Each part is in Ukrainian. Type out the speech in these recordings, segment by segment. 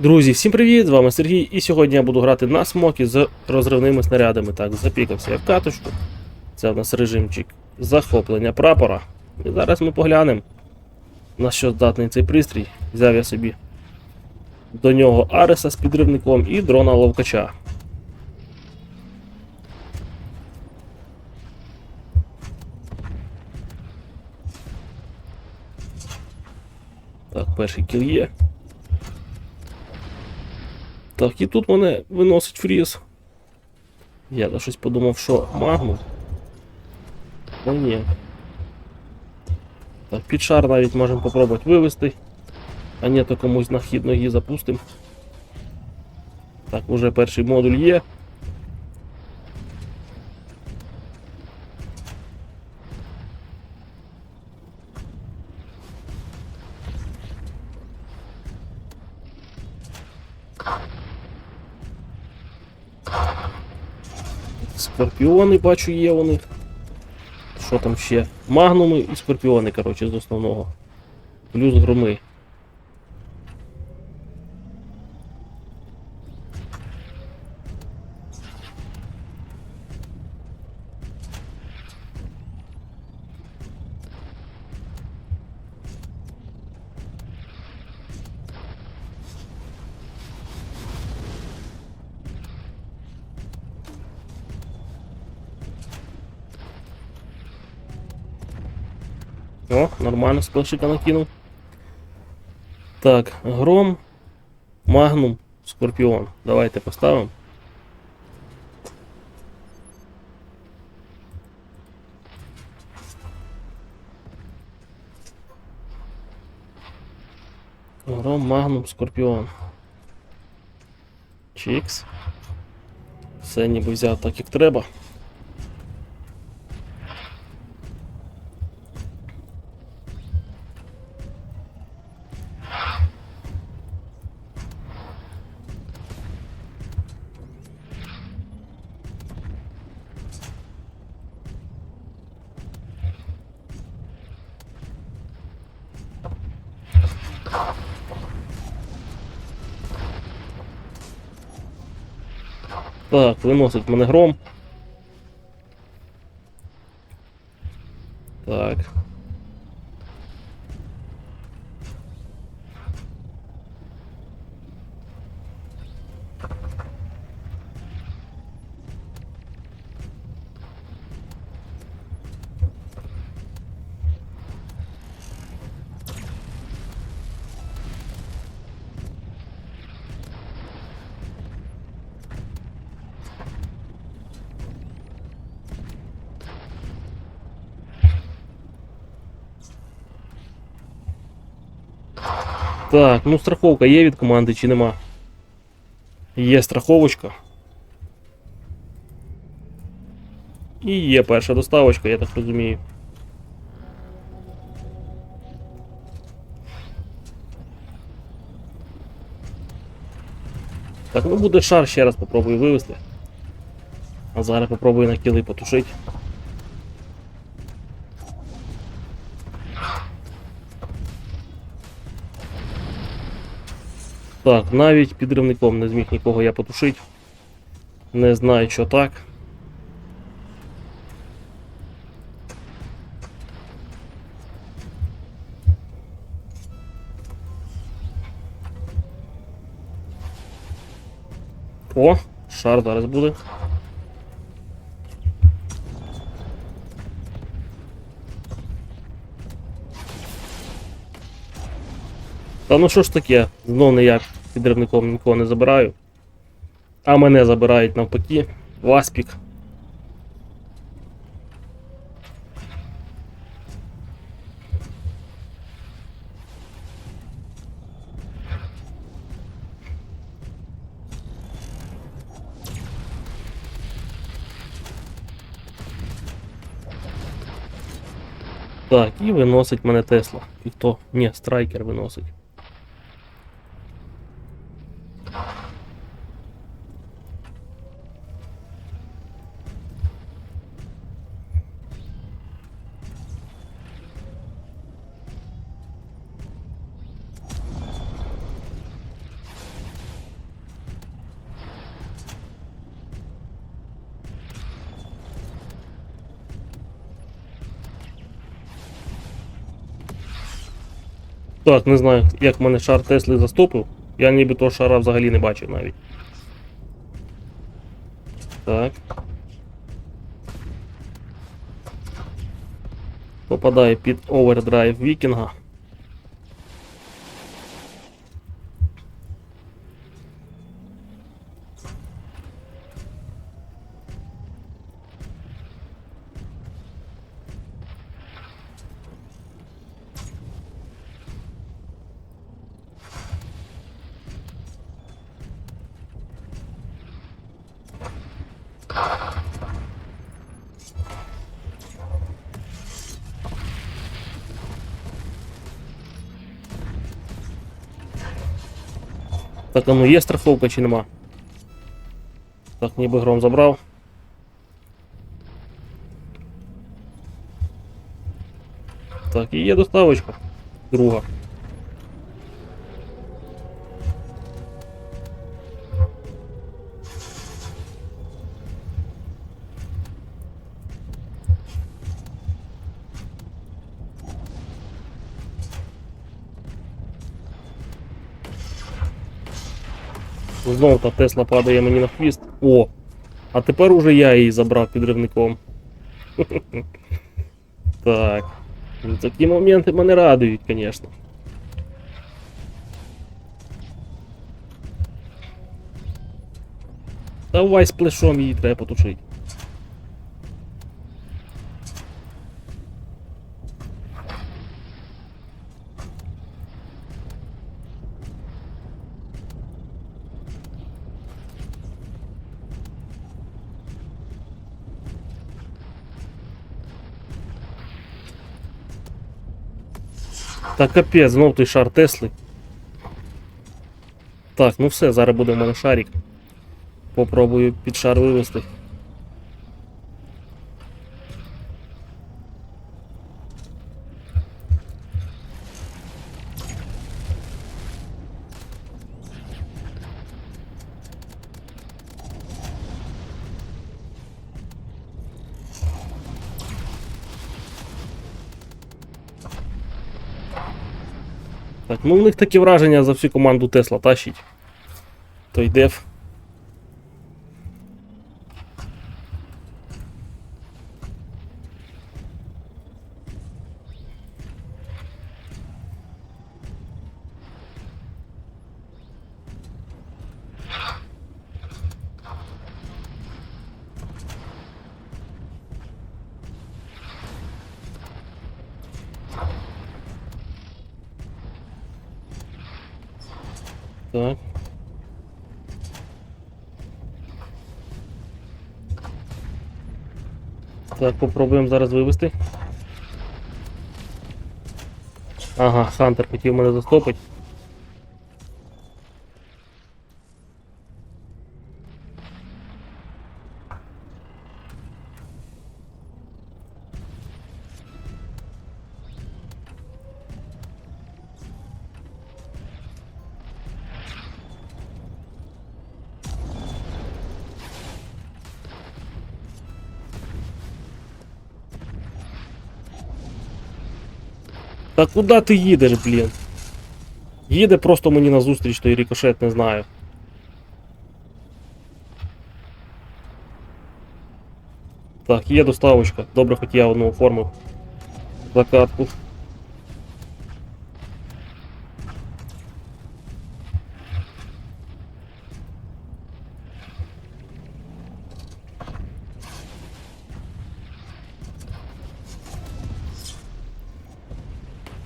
Друзі, всім привіт! З вами Сергій, і сьогодні я буду грати на смокі з розривними снарядами. Так, запікався я в каточку. Це в нас режимчик захоплення прапора. І зараз ми поглянемо, на що здатний цей пристрій. Взяв я собі до нього Ареса з підривником і дрона ловкача. Так, перший кіл є. Так, і тут мене виносить фріз. Я на щось подумав, що магнум. Та ні. Так, під шар навіть можемо попробувати вивести. А ні, то комусь на хід ноги запустимо. Так, уже перший модуль є. Скорпіони бачу є вони. Що там ще? Магнуми і скорпіони, коротше, з основного. Плюс громи. О, нормально, сплешика накинув. Так, гром, магнум, скорпіон. Давайте поставимо. Гром, магнум, скорпіон. Чікс. Все ніби взяв так, як треба. Так, виносить мене гром. Так. Так, ну страховка є від команди чи нема? Є страховочка. І є перша доставочка, я так розумію. Так, ну буде шар ще раз попробую вивести. А зараз попробую на кіли потушити. Так, навіть підривником не зміг нікого я потушити. Не знаю, що так. О, шар зараз буде. Та ну що ж таке, знов не я підривником нікого не забираю. А мене забирають навпаки. Васпік. Так, і виносить мене Тесла. І хто? Ні, страйкер виносить. Так, не знаю, як мене шар Тесли застопив. Я ніби того шара взагалі не бачив навіть. Так. Попадає під овердрайв вікінга. Так, а ну є страховка чи нема? Так, ніби гром забрав. Так, і є доставочка. Друга. Знову та Тесла падає мені на хвіст. О! А тепер уже я її забрав підривником. Так. Ну, Такі моменти мене радують, звісно. Давай з плешом її треба потушити. Та капець, знов той шар Тесли. Так, ну все, зараз буде в мене шарик. Попробую під шар вивести. Так, ну в них такі враження за всю команду Тесла тащить. Той деф. Так. Так, попробуємо зараз вивести. Ага, Хантер хотів мене застопити. Та куди ти їдеш, блін? Їде просто мені назустріч той рикошет, не знаю. Так, є доставочка. Добре, хоч я одну оформив. Закатку.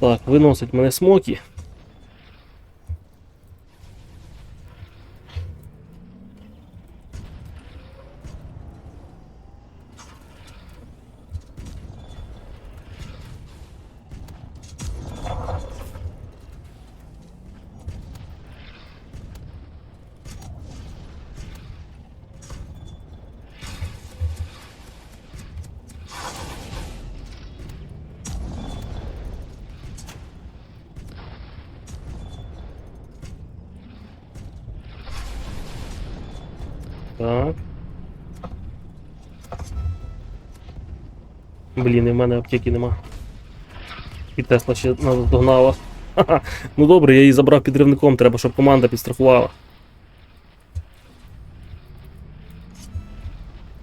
Так, виносить мене смокі. Так. Блін, і в мене аптеки нема. І Тесла ще догнала. Ха-ха. Ну добре, я її забрав підривником, треба, щоб команда підстрахувала.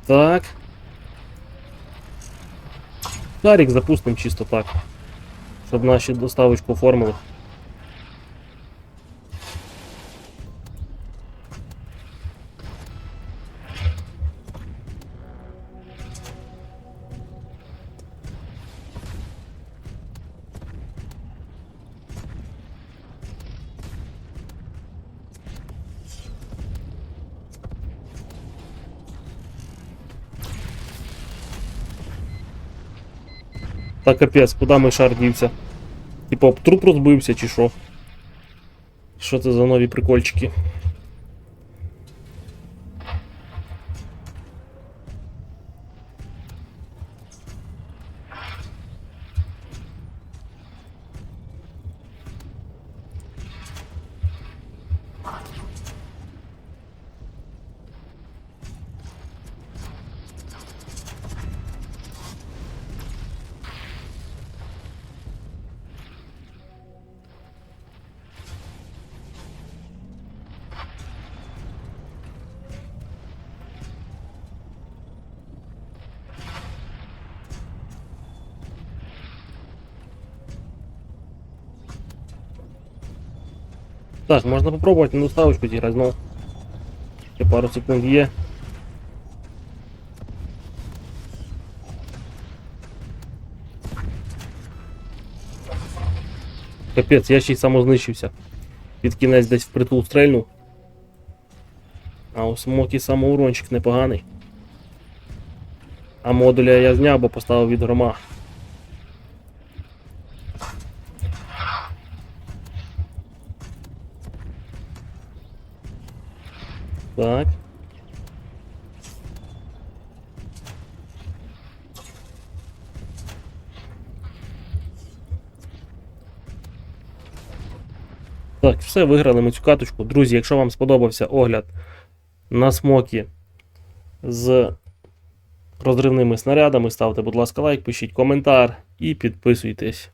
Так. Тарік запустимо чисто так. Щоб наші доставочку оформили. Та капець, куди мій шар дівся? Типа труп розбився чи що? Що це за нові прикольчики? Так, можна попробувати на доставочку зіграти знову. Ще пару секунд є. Капець, я ще й самознищився. Під кінець десь впритул стрельнув. А у смокі самоурончик непоганий. А модуля я зняв, бо поставив від грома. Так. Так, все, виграли ми цю каточку. Друзі, якщо вам сподобався огляд на смокі з розривними снарядами, ставте, будь ласка, лайк, пишіть коментар і підписуйтесь.